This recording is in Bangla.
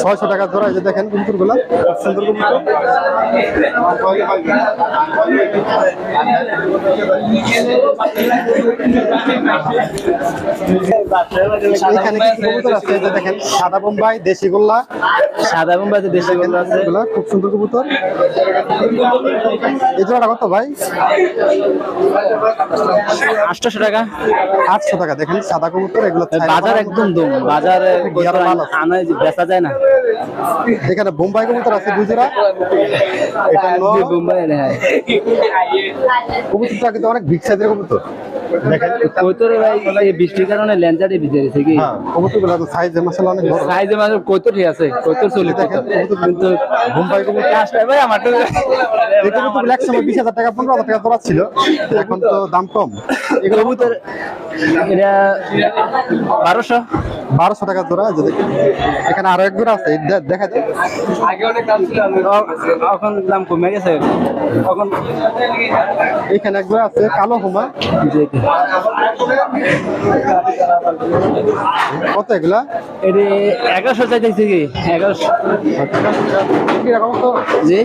ছয়শো টাকা এই যে দেখেন কবুতরগুলা সুন্দর এখানে কবুতর আছে যে দেখেন সাদা বোম্বাই দেশি গোল্লা। সাদা বোম্বাইতে দেশি গোল্লা আছে। এগুলা খুব সুন্দর কবুতর। এই জোড়াটা কত ভাই? আটশোশো টাকা। আটশো টাকা দেখেন সাদা কবুতর এগুলো বাজার একদম দম বাজারে গিয়ার ভালো। আনা বেচা যায় না। এখানে বোম্বাই কবুতর আছে দুই এটা। বোম্বাই হ্যাঁ। কবুতরটা কিন্তু অনেক সাইজের কবুতর। দেখেন কৈতরে ভাই এই বৃষ্টির কারণে ল্যান্ডারে ভিজে গেছে কি? হ্যাঁ কবুতরগুলো সাইজ মশলা অনেক বড়। সাইজে মানে আছে চলি কিন্তু বোম্বাই কবুতর কাজটা ভাই আমার তো এই টাকা টাকা জোড়া ছিল। এখন তো দাম কম। কবুতর এটা বারোশো। বারোশো টাকা জোড়া এখানে আরও এক জোড়া আছে দেখা যায় এখন দাম কমে গেছে। এখন এখানে এক জোড়া আছে কালো হুমা। কত এগুলা? এটি এগারোশো চাইতেছি কি? এগারোশো। কীরকম তো জি।